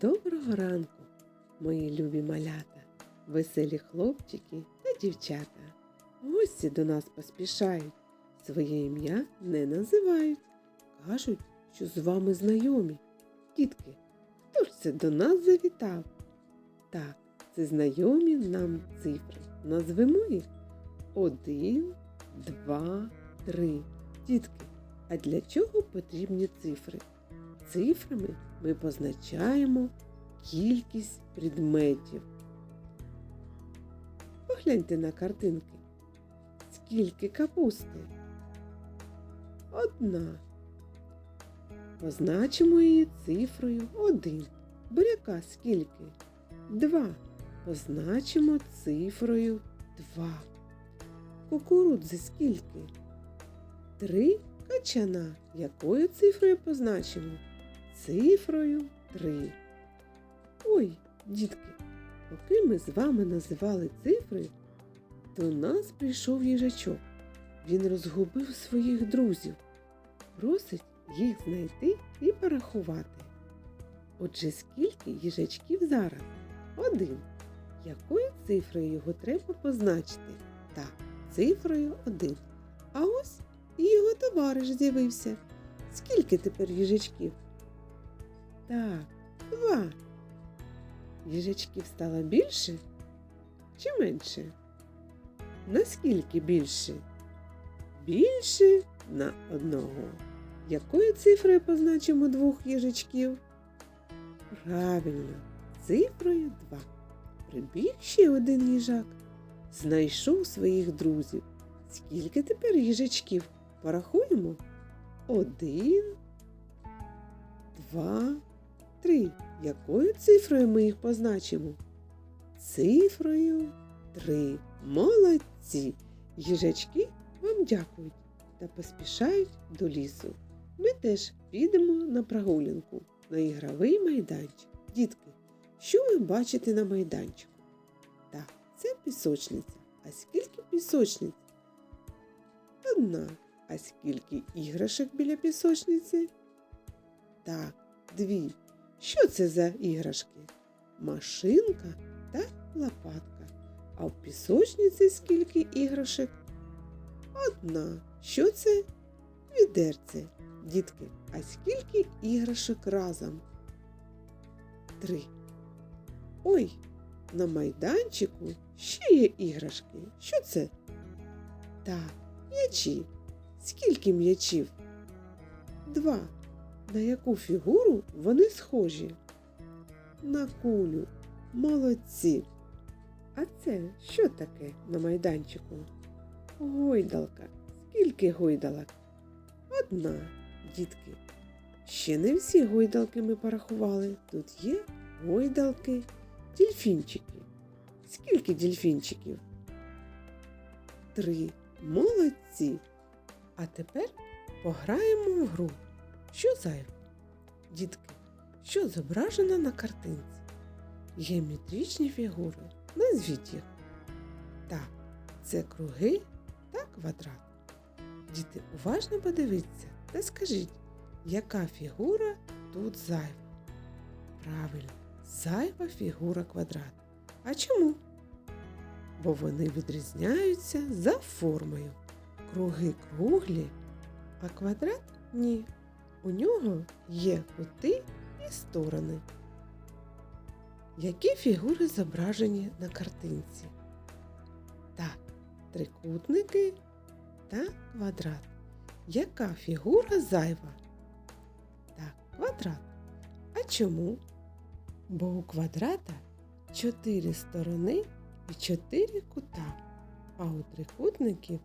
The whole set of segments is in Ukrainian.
Доброго ранку, мої любі малята, веселі хлопчики та дівчата. Гості до нас поспішають, своє ім'я не називають. Кажуть, що з вами знайомі. Дітки, хто ж це до нас завітав? Так, це знайомі нам цифри. Назвемо їх один, два, три. Дітки, а для чого потрібні цифри? Цифрами ми позначаємо кількість предметів. Погляньте на картинки. Скільки капусти? Одна. Позначимо її цифрою 1. Буряка скільки? 2. Позначимо цифрою 2. Кукурудзи скільки? 3 качана. Якою цифрою позначимо? Цифрою 3. Ой, дітки, поки ми з вами називали цифри, до нас прийшов їжачок. Він розгубив своїх друзів. Просить їх знайти і порахувати. Отже, скільки їжачків зараз? Один. Якою цифрою його треба позначити? Так, цифрою один. А ось і його товариш з'явився. Скільки тепер їжачків? Так, два. Їжачків стало більше чи менше? Наскільки більше? Більше на одного. Якою цифрою позначимо двох їжачків? Правильно, цифрою 2. Прибіг ще один їжак. Знайшов своїх друзів. Скільки тепер їжачків? Порахуємо. Один, два, три. Якою цифрою ми їх позначимо? Цифрою три. Молодці! Їжачки вам дякують та поспішають до лісу. Ми теж підемо на прогулянку на ігровий майданчик. Дітки, що ви бачите на майданчику? Так, це пісочниця. А скільки пісочниць? Одна. А скільки іграшок біля пісочниці? Так, дві. Що це за іграшки? Машинка та лопатка. А в пісочниці скільки іграшок? Одна. Що це? Відерце. Дітки, а скільки іграшок разом? Три. Ой, на майданчику ще є іграшки. Що це? Так, м'ячі. Скільки м'ячів? Два. На яку фігуру вони схожі? На кулю. Молодці. А це що таке на майданчику? Гойдалка. Скільки гойдалок? Одна, дітки. Ще не всі гойдалки ми порахували. Тут є гойдалки, дільфінчики. Скільки дільфінчиків? Три. Молодці. А тепер пограємо в гру. Що зайве? Дітки, що зображено на картинці? Геометричні фігури. Назвіть їх. Так, це круги та квадрат. Діти, уважно подивіться та скажіть, яка фігура тут зайва? Правильно, зайва фігура квадрат. А чому? Бо вони відрізняються за формою. Круги круглі, а квадрат ні. У нього є кути і сторони. Які фігури зображені на картинці? Так, трикутники та квадрат. Яка фігура зайва? Так, квадрат. А чому? Бо у квадрата чотири сторони і чотири кута, а у трикутників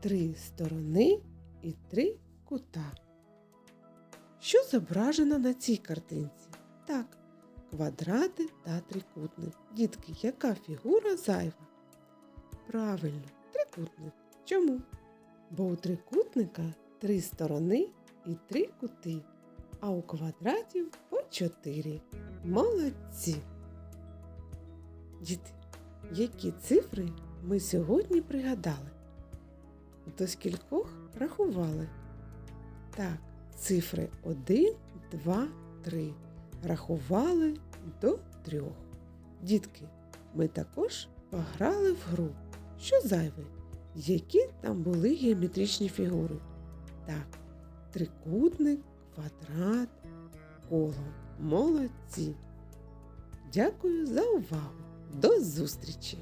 три сторони і три кута. Що зображено на цій картинці? Так, квадрати та трикутник. Дітки, яка фігура зайва? Правильно, трикутник. Чому? Бо у трикутника три сторони і три кути, а у квадратів по чотири. Молодці! Діти, які цифри ми сьогодні пригадали? До скількох рахували? Так, цифри 1, 2, 3. рахували до трьох. Дітки, ми також пограли в гру. Що зайве? Які там були геометричні фігури? Так, трикутник, квадрат, коло. Молодці! Дякую за увагу! До зустрічі!